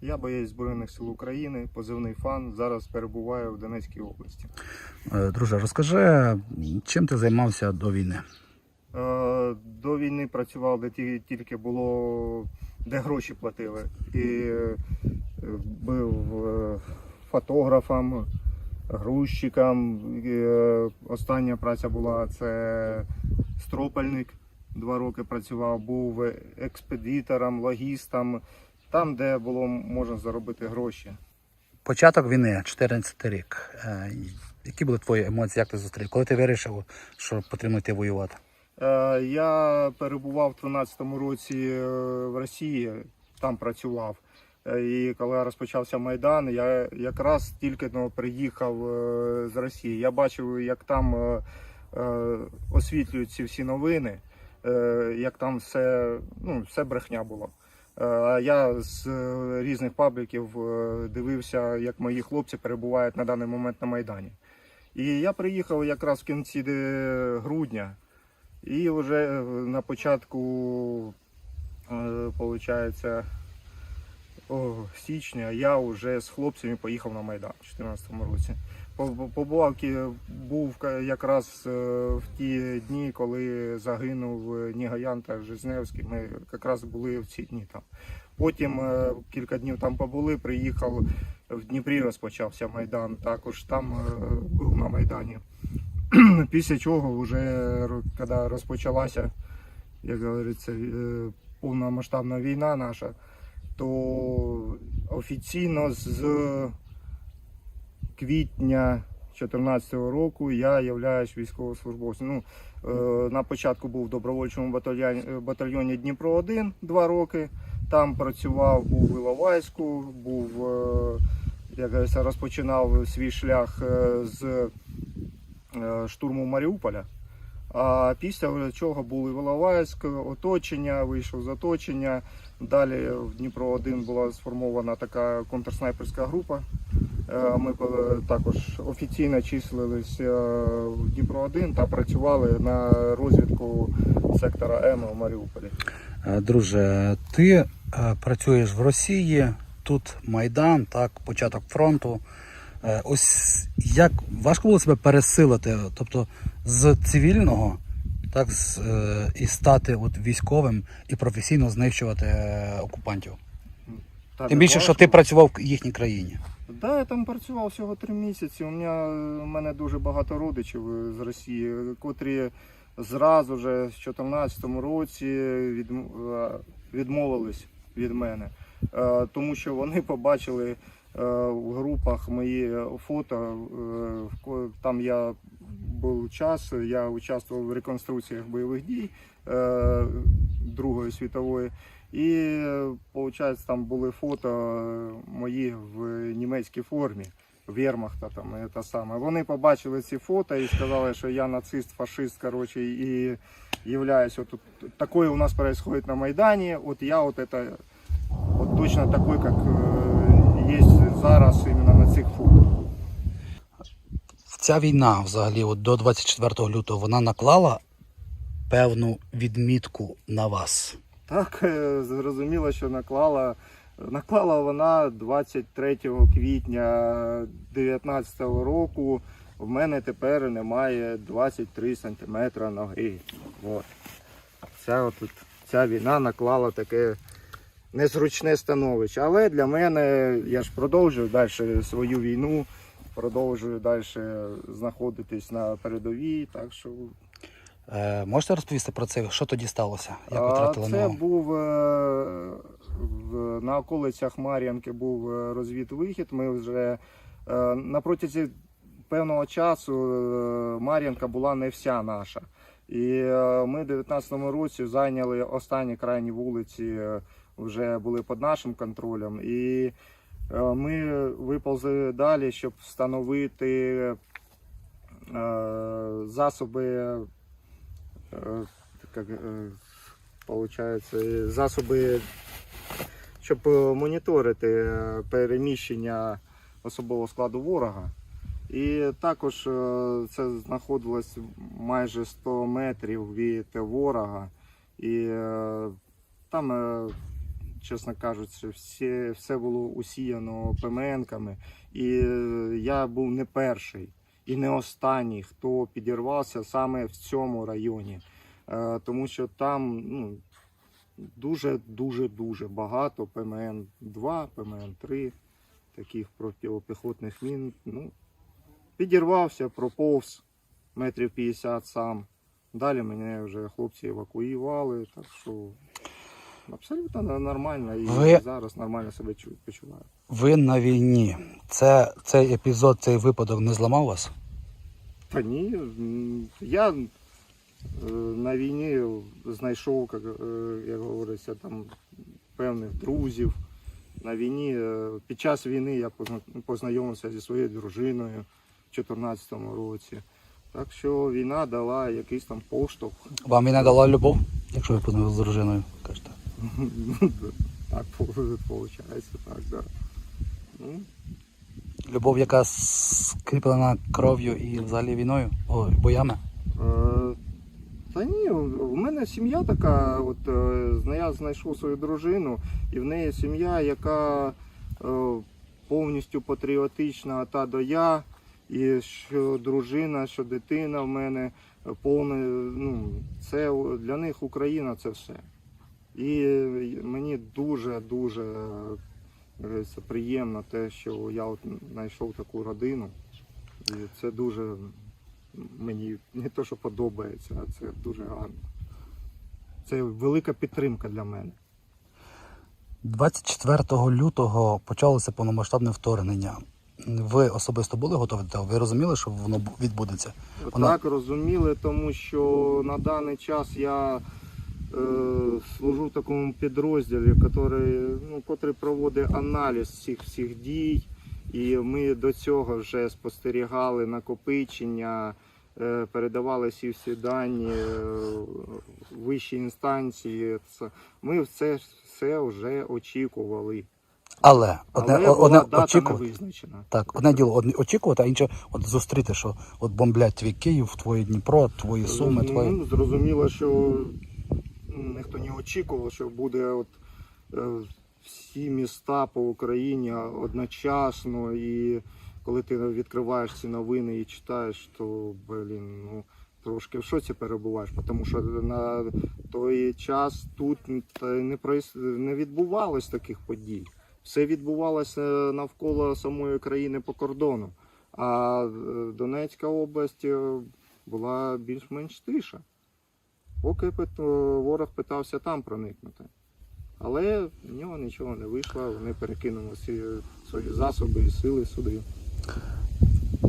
Я боєць Збройних сил України, позивний фан. Зараз перебуваю в Донецькій області. Е, Друже, розкажи, чим ти займався до війни? Е, До війни працював, де тільки було, де гроші платили. І е, був фотографом, грузчиком. І, Остання праця була це стропальник. Два роки працював, був експедитором, логістом, там, де було можна заробити гроші. Початок війни, 14 рік. Е, Які були твої емоції, як ти зустрів? Коли ти вирішив, що потрібно йти воювати? Е, Я перебував у 13-му році е, в Росії, там працював. І коли розпочався Майдан, я якраз тільки ну, приїхав з Росії. Я бачив, як там освітлюють ці всі новини, як там все, ну, все брехня було. Е, я з е, різних пабліків е, дивився, як мої хлопці перебувають на даний момент на Майдані. І я приїхав якраз в кінці грудня. І вже на початку, виходить, січня я вже з хлопцями поїхав на Майдан у 2014 році. По- Побував був якраз е, в ті дні, коли загинув е, Нігаян та Жизневський. Ми якраз були в ці дні там. Потім е, кілька днів там побули, приїхав в Дніпрі, розпочався Майдан. Також там був на Майдані. Після чого, вже коли розпочалася, як говориться, повномасштабна війна наша, то офіційно з квітня 2014 року я являюсь військовослужбовцем. Ну, е, на початку був в добровольчому батальйоні, батальйоні Дніпро 1 два роки. Там працював, був в Іловайську, був, е, як говориться, розпочинав свій шлях е, з е, штурму Маріуполя. А після чого були в Іловайськ, оточення, вийшов з оточення. Далі в Дніпро 1 була сформована така контрснайперська група. Е, Ми е, також офіційно числились е, в Дніпро 1 та працювали на розвідку сектора М у Маріуполі. Е, Друже, ти працюєш в Росії, тут Майдан, так, початок фронту. Ось як важко було себе пересилити, тобто з цивільного, так, з, і стати от військовим і професійно знищувати окупантів. Та Тим більше, що ти працював в їхній країні. Да, я там працював всього три місяці. У мене, у мене дуже багато родичів з Росії, котрі зразу же в 2014 році від, е, відмовились від мене, Е, тому що вони побачили е, в групах мої фото. Там я був час, я участвував в реконструкціях бойових дій Другої світової. І виходить, там були фото е, мої в німецькій формі. Вермахта там і те саме. Вони побачили ці фото і сказали, що я нацист, фашист, короче, і являюсь от, от такое у нас происходит на Майдані. От я от это от точно такой, як е, є зараз іменно на цих фото. Ця війна, взагалі, от до 24 лютого, вона наклала певну відмітку на вас. Так, е, зрозуміло, що наклала. Наклала вона 23 квітня 2019 року. В мене тепер немає 23 сантиметра ноги. От. Ця, от, ця війна наклала таке незручне становище. Але для мене я ж продовжую далі свою війну, продовжую далі знаходитись на передовій. Так що Е, можете розповісти про це, що тоді сталося? Як ви Це ногу? був е, в- на околицях Мар'янки був е, розвід-вихід. Ми вже е, на протязі певного часу е, Мар'янка була не вся наша. І е, ми в 19-му році зайняли останні крайні вулиці, е, вже були під нашим контролем. І е, ми виповзли далі, щоб встановити е, засоби как, е, получається, засоби, щоб е, моніторити е, переміщення особового складу ворога. І також е, це знаходилось майже 100 метрів від ворога. І е, там е, чесно кажучи, все, все було усіяно ПМНками. І е, я був не перший і не останній, хто підірвався саме в цьому районі. Е, Тому що там ну, дуже, дуже, дуже багато ПМН-2, ПМН-3, таких протипіхотних мін. Ну, підірвався, проповз метрів 50 сам. Далі мене вже хлопці евакуювали, так що абсолютно нормально і Ви- зараз нормально себе чу- почуваю. Ви на війні. Це, цей епізод, цей випадок не зламав вас? Та ні, м, я е, на війні знайшов, як, е, як говориться, там певних друзів. На війні, е, під час війни я позна- познайомився зі своєю дружиною в 2014 році. Так що війна дала якийсь там поштовх. Вам війна дала любов, якщо ви познайомилися з дружиною. Так виходить, так, да. Ну, Любов, яка скріплена кров'ю і взагалі війною, о, боями. Е, Та ні, в мене сім'я така, от е, я знайшов свою дружину, і в неї сім'я, яка е, повністю патріотична та до я. І що дружина, що дитина в мене е, повне, ну, це для них Україна це все. І е, мені дуже-дуже е, приємно те, що я от знайшов таку родину. І це дуже мені не то, що подобається, а це дуже гарно. Це велика підтримка для мене. 24 лютого почалося повномасштабне вторгнення. Ви особисто були готові до того? Ви розуміли, що воно відбудеться? Вона- Так розуміли, тому що на даний час я служу в такому підрозділі, який, ну, котрий проводить аналіз всіх всіх дій. І ми до цього вже спостерігали накопичення, е, передавали всі всі дані е, вищі інстанції. Ми це все вже очікували. Але одне, Але о- була одне дата не визначена. Так, одне діло одне очікувати, а інше от зустріти, що от бомблять твій Київ, твоє Дніпро, твої суми, Ну. Зрозуміло, що ніхто не очікував, що буде от, е, всі міста по Україні одночасно. І коли ти відкриваєш ці новини і читаєш, то блін, ну, трошки в шоці перебуваєш, тому що на той час тут не, не відбувалось таких подій. Все відбувалося навколо самої країни по кордону. А е, Донецька область е, була більш-менш тиша. Поки ворог питався там проникнути. Але в нього нічого не вийшло, вони перекинули всі свої засоби і сили сюди.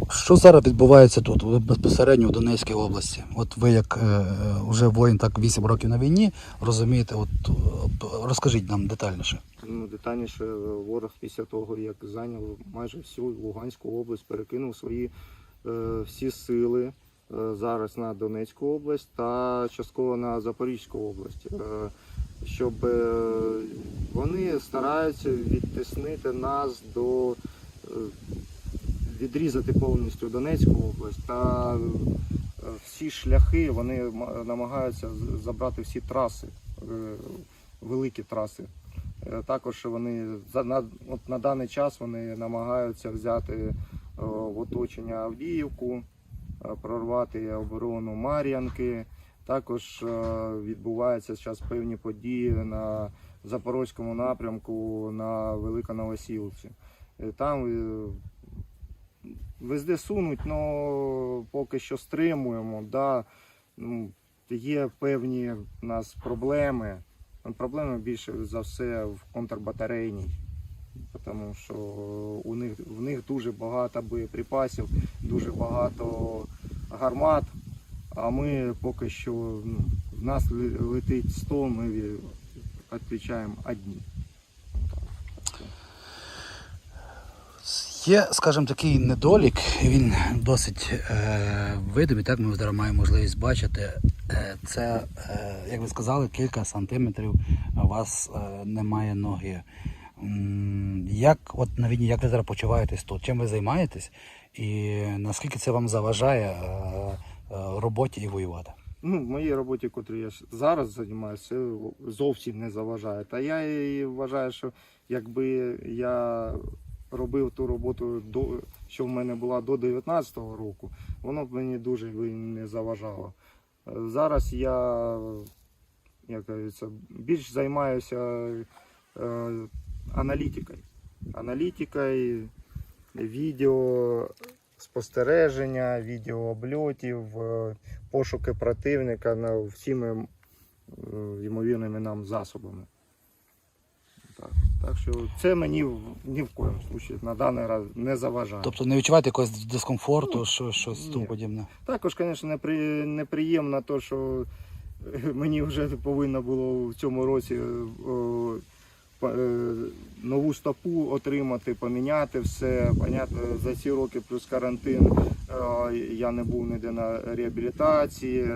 Що зараз відбувається тут, безпосередньо в Донецькій області? От ви як е, вже воїн так 8 років на війні, розумієте, от е, розкажіть нам детальніше. Ну, детальніше ворог після того, як зайняв майже всю Луганську область, перекинув свої е, всі сили е, зараз на Донецьку область та частково на Запорізьку область. Е, щоб е, вони стараються відтиснити нас до е, відрізати повністю Донецьку область та е, всі шляхи вони намагаються забрати всі траси, е, великі траси. Е, Також вони на, от на даний час вони намагаються взяти е, в оточення Авдіївку, е, прорвати оборону Мар'янки. Також е, відбуваються зараз певні події на Запорозькому напрямку на Великоновосілці. Е, Там е, везде сунуть, але поки що стримуємо. Да, ну, є певні в нас проблеми. Проблеми більше за все в контрбатарейній, тому що у них, в них дуже багато боєприпасів, дуже багато гармат, а ми поки що ну, в нас летить 100, ми відповідаємо одні. Є, скажімо, такий недолік, він досить е, видимий, так ми зараз маємо можливість бачити. Е, це, е, як ви сказали, кілька сантиметрів у вас е, немає ноги. Як от на війні, як ви зараз почуваєтесь тут? Чим ви займаєтесь? І наскільки це вам заважає е, е, роботі і воювати? ну, в моїй роботі, котрі я зараз займаюся, зовсім не заважає. Та я вважаю, що якби я робив ту роботу, що в мене була до 19-го року, воно б мені дуже не заважало. Е, Зараз я як кажеться, більш займаюся аналітикою. Аналітикою, відео спостереження, відео обльотів, е, пошуки противника на всіми е, ймовірними нам засобами. Так, так що це мені ні в коєму случаї на даний раз не заважає. Тобто не відчуваєте якогось дискомфорту, що, щось тому подібне. Також, звісно, непри... неприємно те, що е, мені вже повинно було в цьому році о, нову стопу отримати, поміняти все. Понятно, за ці роки плюс карантин е, я не був ніде на реабілітації.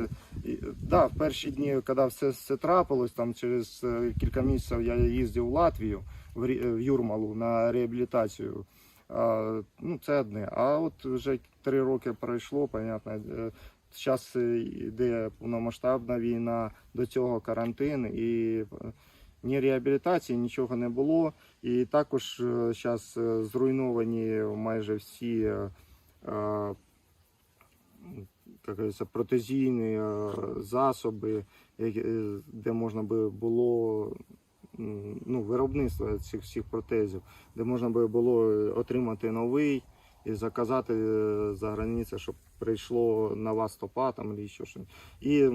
І, да, в перші дні, коли все, все трапилось, там через е, кілька місяців я їздив в Латвію, в, в Юрмалу на реабілітацію. А, ну, це одне. А от вже три роки пройшло, понятно. Зараз йде повномасштабна війна, до цього карантин і е, ні реабілітації, нічого не було. І також зараз зруйновані майже всі е, е, протезійні е, засоби, е, де можна би було ну, виробництво цих всіх протезів, де можна би було отримати новий і заказати е, за границю, щоб прийшло нова стопа там або ще щось. І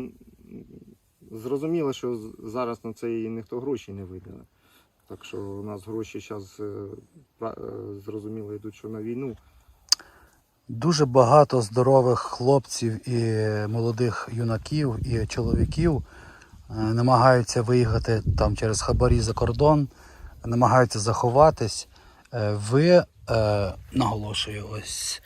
зрозуміло, що зараз на це і ніхто гроші не виділи. Так що у нас гроші зараз зрозуміло йдуть, що на війну. Дуже багато здорових хлопців і молодих юнаків і чоловіків е, намагаються виїхати там через хабарі за кордон, намагаються заховатись. Е, Ви е, наголошую, ось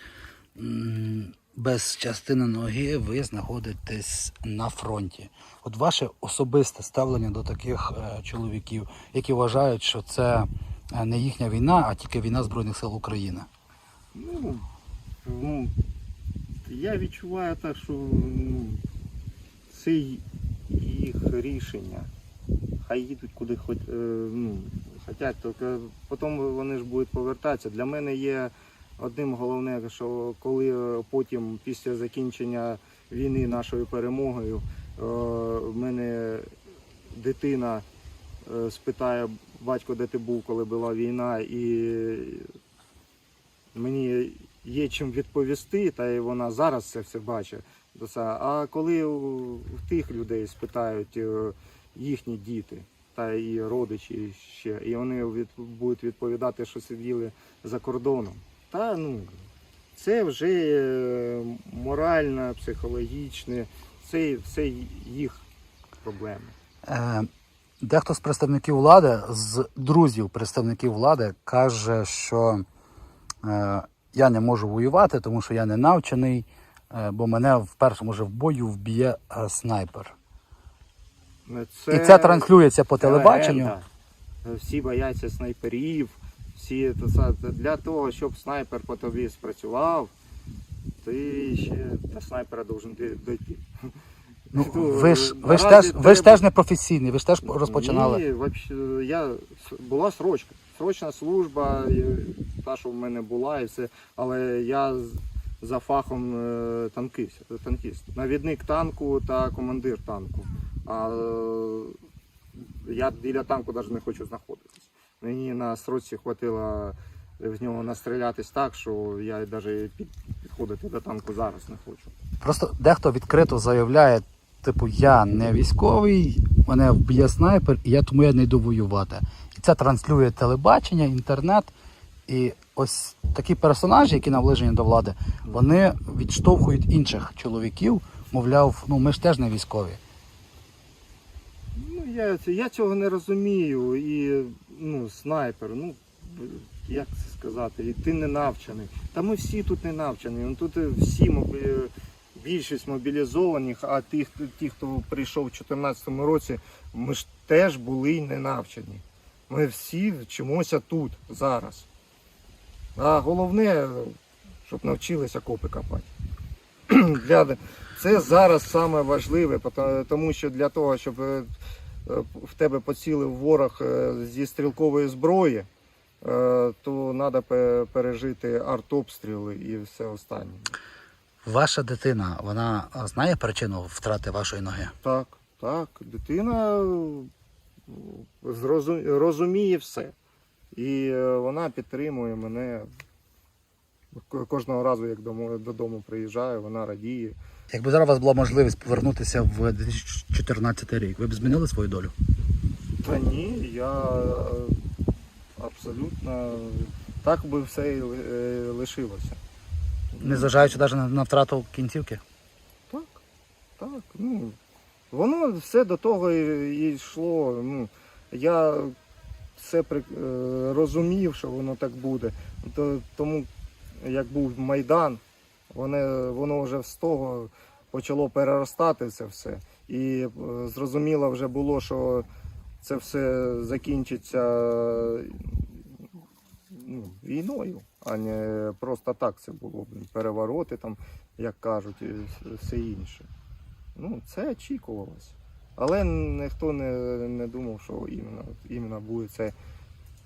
без частини ноги ви знаходитесь на фронті. От ваше особисте ставлення до таких е, чоловіків, які вважають, що це е, не їхня війна, а тільки війна Збройних сил України. Ну, ну, я відчуваю так, що ну, це їх рішення. Хай їдуть куди хоч, е, ну, хотять, тільки потім вони ж будуть повертатися. Для мене є одним головне, що коли е, потім, після закінчення війни нашою перемогою, е, в мене дитина е, спитає, батько, де ти був, коли була війна, і мені є чим відповісти, та й вона зараз це все бачить. А коли у тих людей спитають їхні діти та і родичі ще, і вони від, будуть відповідати, що сиділи за кордоном, та ну це вже е, морально, психологічне, це все їх проблеми. Е, Дехто з представників влади, з друзів представників влади, каже, що е, я не можу воювати, тому що я не навчений, е, бо мене в першому же в бою вб'є е, снайпер. Це, І це транслюється по телебаченню. Всі бояться снайперів. Всі для того, щоб снайпер по тобі спрацював, ти ще до снайпера должен дойти. Ну, ви ж, ви ж, теж, ви ж теж не професійний, ви ж теж розпочинали. Ні, вообще, я була срочка. Срочна служба, та, що в мене була, і все. Але я за фахом е, танкіст, танкіст. Навідник танку та командир танку. А я біля танку навіть не хочу знаходитись. Мені на срочці хватило в нього настрілятись так, що я навіть підходити до танку зараз не хочу. Просто дехто відкрито заявляє, типу, я не військовий, мене вб'є снайпер, і я тому я не йду воювати. І це транслює телебачення, інтернет. І ось такі персонажі, які наближені до влади, вони відштовхують інших чоловіків, мовляв, ну ми ж теж не військові. Я, я цього не розумію. І ну, снайпер, ну як це сказати, і ти не навчений. Та ми всі тут не навчені. Ну, тут всі більшість мобілізованих, а ті, ті, хто прийшов у 2014 році, ми ж теж були не навчені. Ми всі вчимося тут, зараз. А головне, щоб навчилися копи копати. Це зараз саме важливе, тому що для того, щоб е, в тебе поцілив ворог е, зі стрілкової зброї, е, то треба пережити артобстріли і все останнє. Ваша дитина, вона знає причину втрати вашої ноги? Так, так, дитина е, розуміє все. І е, вона підтримує мене кожного разу, як додому приїжджаю, вона радіє. Якби зараз у вас була можливість повернутися в 2014 рік, ви б змінили свою долю? Та ні, я е, абсолютно так би все і е, лишилося. Незважаючи навіть на, втрату кінцівки? Так, так. Ну, воно все до того і, йшло. Ну, я все при, е, розумів, що воно так буде. То, тому як був Майдан, воно, воно вже з того почало переростати це все. І е, зрозуміло вже було, що це все закінчиться ну, війною, а не просто так це було. Перевороти там, як кажуть, і все інше. Ну, це очікувалося. Але ніхто не, не думав, що іменно, іменно буде це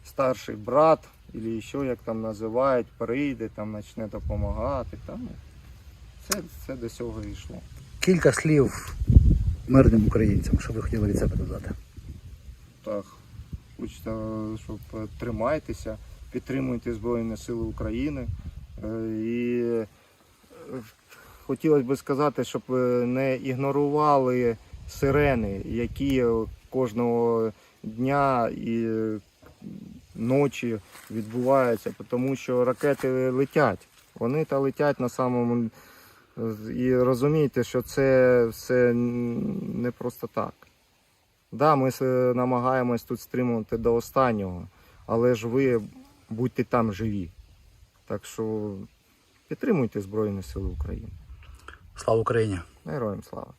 старший брат, або що як там називають, прийде, там почне допомагати. Там, ну, це, це до цього йшло. Кілька слів мирним українцям, що ви хотіли від себе додати. Так, хочеться, щоб тримайтеся, підтримуйте Збройні Сили України. Е, І е, хотілося б сказати, щоб не ігнорували сирени, які кожного дня і ночі відбуваються, тому що ракети летять. Вони та летять на самому. І розумійте, що це все не просто так. Да, ми намагаємось тут стримувати до останнього, але ж ви будьте там живі. Так що підтримуйте Збройні Сили України. Слава Україні! Героям слава!